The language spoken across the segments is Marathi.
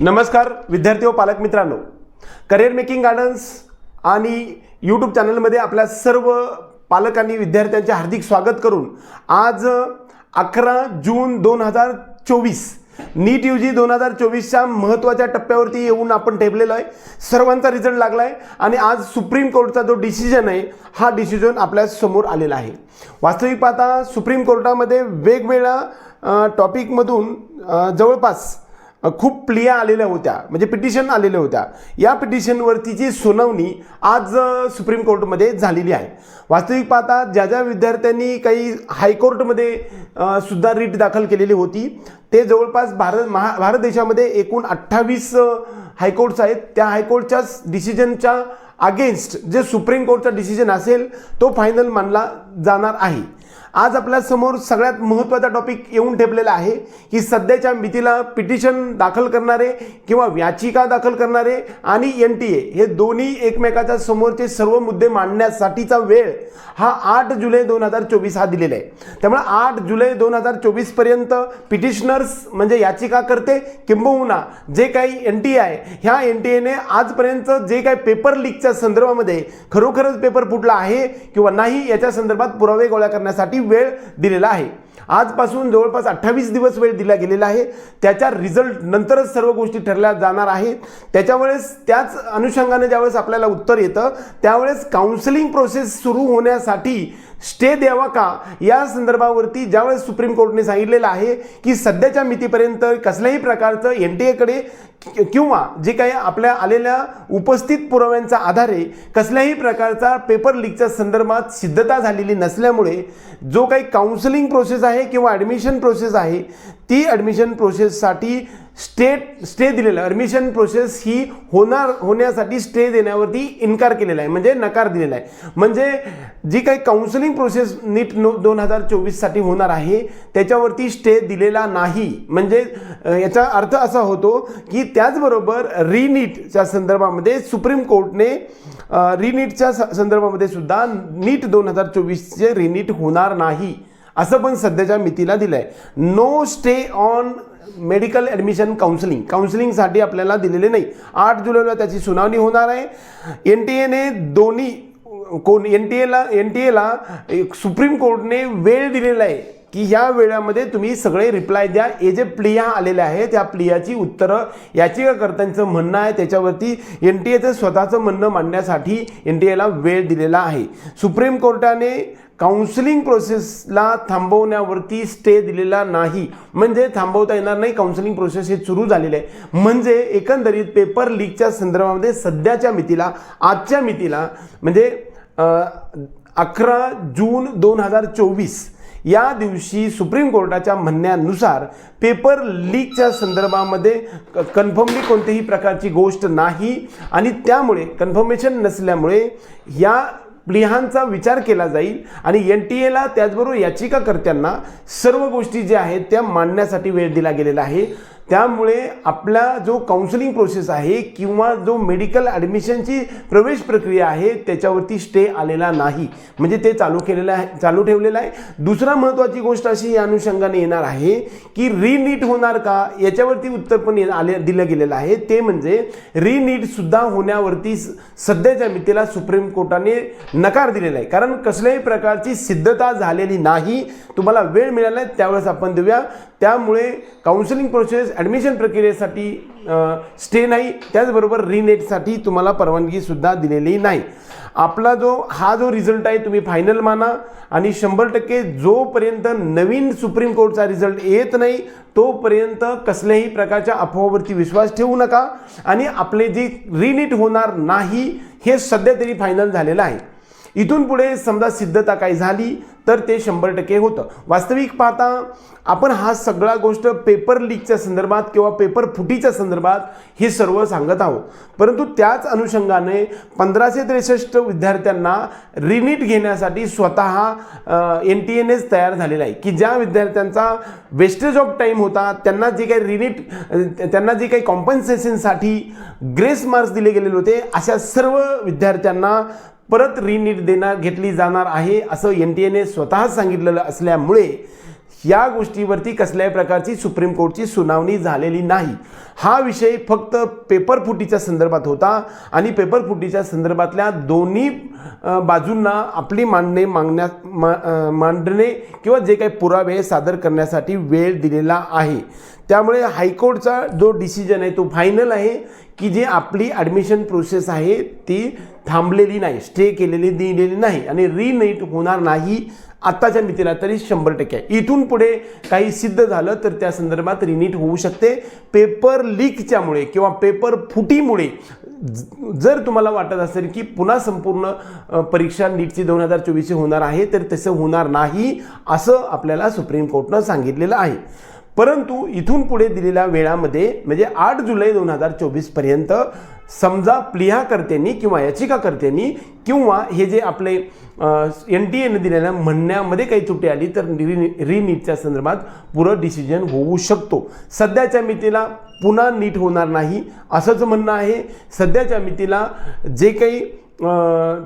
नमस्कार विद्यार्थी व पालक मित्रांनो. करिअर मेकिंग गार्डन्स आणि यूट्यूब चॅनलमध्ये आपल्या सर्व पालकांनी विद्यार्थ्यांचे हार्दिक स्वागत करून आज अकरा जून दोन हजार चोवीस नीट यू जी दोन हजार चोवीसच्या महत्त्वाच्या टप्प्यावरती येऊन आपण ठेवलेलो आहे. सर्वांचा रिझल्ट लागला आहे आणि आज सुप्रीम कोर्टचा जो डिसिजन आहे हा डिसिजन आपल्यासमोर आलेला आहे. वास्तविक पाहता सुप्रीम कोर्टामध्ये वेगवेगळ्या टॉपिकमधून जवळपास खूप प्लिया आलेल्या होत्या. म्हणजे पिटिशन आलेल्या होत्या. या पिटिशनवरतीची सुनावणी आज सुप्रीम कोर्टमध्ये झालेली आहे. वास्तविक पाहता ज्या ज्या विद्यार्थ्यांनी काही हायकोर्टमध्ये सुद्धा रीट दाखल केलेली होती ते जवळपास भारत महा भारत देशामध्ये एकूण अठ्ठावीस हायकोर्ट्स आहेत. त्या हायकोर्टच्या डिसिजनच्या अगेन्स्ट जे सुप्रीम कोर्टचा डिसिजन असेल तो फायनल मानला जाणार आहे. आज आपल्यासमोर सगळ्यात महत्त्वाचा टॉपिक येऊन ठेपलेला आहे की सध्याच्या मितीला पिटिशन दाखल करणारे किंवा याचिका दाखल करणारे आणि एन टी ए हे दोन्ही एकमेकाच्या समोरचे सर्व मुद्दे मांडण्यासाठीचा वेळ हा आठ जुलै दोन हजार चोवीस हा दिलेला आहे. त्यामुळे आठ जुलै दोन हजार चोवीसपर्यंत पिटिशनर्स म्हणजे याचिका करते किंबहुना जे काही एन टी आहे ह्या एन टी एने आजपर्यंत जे काही पेपर लीकच्या संदर्भामध्ये खरोखरच पेपर फुटला आहे किंवा नाही याच्या संदर्भात पुरावे गोळा करण्यासाठी वेळ दिलेला आहे. आजपासून जवळपास अठ्ठावीस दिवस वेळ दिला गेलेला आहे. त्याच्या रिझल्ट नंतरच सर्व गोष्टी ठरल्या जाणार आहेत. त्याच्यावेळेस त्याच अनुषंगाने ज्यावेळेस आपल्याला उत्तर येतं त्यावेळेस काउन्सिलिंग प्रोसेस सुरू होण्यासाठी स्टे द्यावा का? या संदर्भावरती ज्यावेळेस सुप्रीम कोर्टने सांगितलेलं आहे की सध्याच्या मितीपर्यंत कसल्याही प्रकारचं एन टी एकडे किंवा जे काही आपल्या आलेल्या उपस्थित पुराव्यांच्या आधारे कसल्याही प्रकारचा पेपर लीकच्या संदर्भात सिद्धता झालेली नसल्यामुळे जो काही काउन्सिलिंग प्रोसेस आहे किंवा ॲडमिशन प्रोसेस आहे ती ॲडमिशन प्रोसेससाठी स्टेट स्टे दिलेला ॲडमिशन प्रोसेस ही होणार होण्यासाठी स्टे देण्यावरती इन्कार केलेला आहे म्हणजे नकार दिलेला आहे. म्हणजे जी काही काउन्सिलिंग प्रोसेस नीट नो दोन हजार चोवीससाठी होणार आहे त्याच्यावरती स्टे दिलेला नाही. म्हणजे याचा अर्थ असा होतो की त्याचबरोबर रिनीटच्या संदर्भामध्ये सुप्रीम कोर्टने अ, रिनीटच्या स- संदर्भामध्ये सुद्धा नीट दोन हजार चोवीसचे रिनीट होणार नाही. असं पण सध्याच्या मितीला दिलं आहे no stay on medical admission counselling काउन्सिलिंगसाठी आपल्याला दिलेले नाही. आठ जुलैला त्याची सुनावणी होणार आहे. एन टी एने दोन्ही कोण एन टी एला एन टी एला सुप्रीम कोर्टने वेळ दिलेला आहे की या वेळामध्ये तुम्ही सगळे रिप्लाय द्या. हे जे प्लिया आलेल्या आहेत त्या प्लियाची उत्तरं याचिकाकर्त्यांचं म्हणणं आहे. त्याच्यावरती एन टी एचं स्वतःचं म्हणणं मांडण्यासाठी एन टी एला वेळ दिलेला आहे. सुप्रीम कोर्टाने काउन्सिलिंग प्रोसेसला थांबवण्यावरती स्टे दिलेला नाही. म्हणजे थांबवता येणार नाही काउन्सिलिंग प्रोसेस हे सुरू झालेले आहे. म्हणजे एकंदरीत पेपर लीकच्या संदर्भामध्ये सध्याच्या मितीला आजच्या मितीला म्हणजे अकरा जून दोन हजार चोवीस या दिवशी सुप्रीम कोर्टाच्या म्हणण्यानुसार पेपर लीकच्या संदर्भामध्ये कन्फर्मली कोणतीही प्रकारची गोष्ट नाही. आणि त्यामुळे कन्फर्मेशन नसल्यामुळे या प्लिहांचा विचार केला जाईल आणि एन टी एला त्याचबरोबर याचिकाकर्त्यांना सर्व गोष्टी ज्या आहेत त्या मांडण्यासाठी वेळ दिला गेलेला आहे. त्यामुळे आपला जो काउन्सिलिंग प्रोसेस आहे किंवा जो मेडिकल ॲडमिशनची प्रवेश प्रक्रिया आहे त्याच्यावरती स्टे आलेला नाही. म्हणजे ते चालू केलेलं आहे चालू ठेवलेलं आहे. दुसरा महत्त्वाची गोष्ट अशी या अनुषंगाने येणार आहे की रिनीट होणार का? याच्यावरती उत्तर पण ये- आले दिलं गेलेलं आहे. ते म्हणजे रिनीटसुद्धा होण्यावरती स- सध्याच्या मितीला सुप्रीम कोर्टाने नकार दिलेला आहे. कारण कसल्याही प्रकारची सिद्धता झालेली नाही. तुम्हाला वेळ मिळाला आहे त्यावेळेस आपण देऊया. त्यामुळे काउन्सिलिंग प्रोसेस ॲडमिशन प्रक्रियेसाठी स्टे नाही त्याचबरोबर रिनेटसाठी तुम्हाला परवानगीसुद्धा दिलेली नाही. आपला जो हा जो रिझल्ट आहे तुम्ही फायनल माना आणि शंभर टक्के जोपर्यंत नवीन सुप्रीम कोर्टचा रिझल्ट येत नाही तोपर्यंत कसल्याही प्रकारच्या अफवावरती विश्वास ठेवू नका आणि आपले जे रिनीट होणार नाही हे सध्या तरी फायनल झालेलं आहे. इथून पुढे समजा सिद्धता काही झाली तर ते शंभर टक्के होतं. वास्तविक पाहता आपण हा सगळा गोष्ट पेपर लीकच्या संदर्भात किंवा पेपर फुटीच्या संदर्भात हे सर्व सांगत आहोत. परंतु त्याच अनुषंगाने पंधराशे त्रेसष्ट विद्यार्थ्यांना रिनीट घेण्यासाठी स्वतः एन टी एन एस तयार झालेला आहे. की ज्या विद्यार्थ्यांचा वेस्टेज ऑफ टाईम होता त्यांना जे काही रिनीट त्यांना जे काही कॉम्पन्सेशनसाठी ग्रेस मार्क्स दिले गेलेले होते अशा सर्व विद्यार्थ्यांना परत रिनीट देणार घेतली जाणार आहे असं एन टी एने स्वतः सांगितलेलं असल्यामुळे या गोष्टीवरती कसल्याही प्रकारची सुप्रीम कोर्टची सुनावणी झालेली नाही. हा विषय फक्त पेपर फुटीच्या संदर्भात होता आणि पेपर फुटीच्या संदर्भातल्या दोन्ही बाजूंना आपली मांडणे मागण्या मा मांडणे किंवा जे काही पुरावे सादर करण्यासाठी वेळ दिलेला आहे. त्यामुळे हायकोर्टचा जो डिसिजन आहे तो फायनल आहे. की जी आपली ॲडमिशन प्रोसेस आहे ती थांबलेली नाही स्टे केलेली दिलेली नाही आणि रिनेट होणार नाही आत्ताच्या मितीला तरी शंभर टक्के. आहे इथून पुढे काही सिद्ध झालं तर त्या संदर्भात रिनीट होऊ शकते. पेपर लीकच्यामुळे किंवा पेपर फुटीमुळे जर तुम्हाला वाटत असेल की पुन्हा संपूर्ण परीक्षा नीटची दोन हजार चोवीसची होणार आहे तर तसं होणार नाही असं आपल्याला सुप्रीम कोर्टनं सांगितलेलं आहे. परंतु इथून पुढे दिलेल्या वेळामध्ये म्हणजे आठ जुलै दोन हजार चोवीसपर्यंत समजा प्लिहाकर्त्यांनी किंवा याचिकाकर्त्यांनी किंवा हे जे आपले एन टी एनं दिलेल्या म्हणण्यामध्ये काही चुटी आली तर रि रिनीटच्या संदर्भात पुरं डिसिजन होऊ शकतो. सध्याच्या मितीला पुन्हा नीट होणार नाही असंच म्हणणं आहे. सध्याच्या मितीला जे काही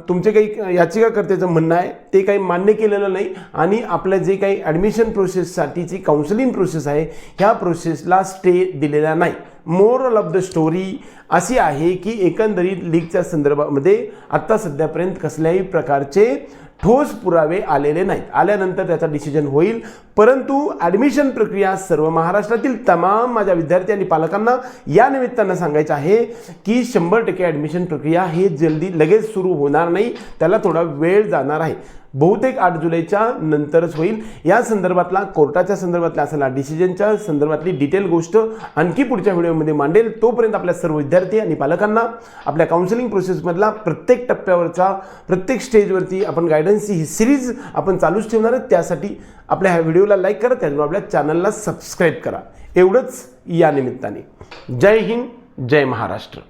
तुमचे काही याचिकाकर्त्याचं म्हणणं आहे ते काही मान्य केलेलं नाही आणि आपल्या जे काही ॲडमिशन प्रोसेससाठीची काउन्सिलिंग प्रोसेस आहे ह्या प्रोसेसला स्टे दिलेला नाही. मोरल ऑफ द स्टोरी अशी आहे की एकंदरीत लीगच्या संदर्भामध्ये आत्ता सध्यापर्यंत कसल्याही प्रकारचे ठोस पुरावे आलेले नाहीत. आल्यानंतर त्याचा डिसिजन होईल. परंतु ॲडमिशन प्रक्रिया सर्व महाराष्ट्रातील तमाम माझ्या विद्यार्थी आणि पालकांना या निमित्तानं सांगायचं आहे की शंभर टक्के ॲडमिशन प्रक्रिया हे जल्दी लगेच सुरू होणार नाही. त्याला थोडा वेळ जाणार आहे. बहुतेक आठ जुलैच्या नंतरच होईल. या संदर्भातला कोर्टाच्या संदर्भातला असलेला डिसिजनच्या संदर्भातली डिटेल गोष्ट आणखी पुढच्या व्हिडिओमध्ये मांडेल. तोपर्यंत आपल्या सर्व विद्यार्थी आणि पालकांना आपल्या काउन्सिलिंग प्रोसेसमधला प्रत्येक टप्प्यावरचा प्रत्येक स्टेजवरती आपण गायडन्सची ही सिरीज आपण चालूच ठेवणार आहे त्यासाठी आपल्या ह्या व्हिडिओला लाईक करा त्याचबरोबर आपल्या चॅनलला सबस्क्राईब करा. एवढंच या निमित्ताने. जय हिंद जय महाराष्ट्र.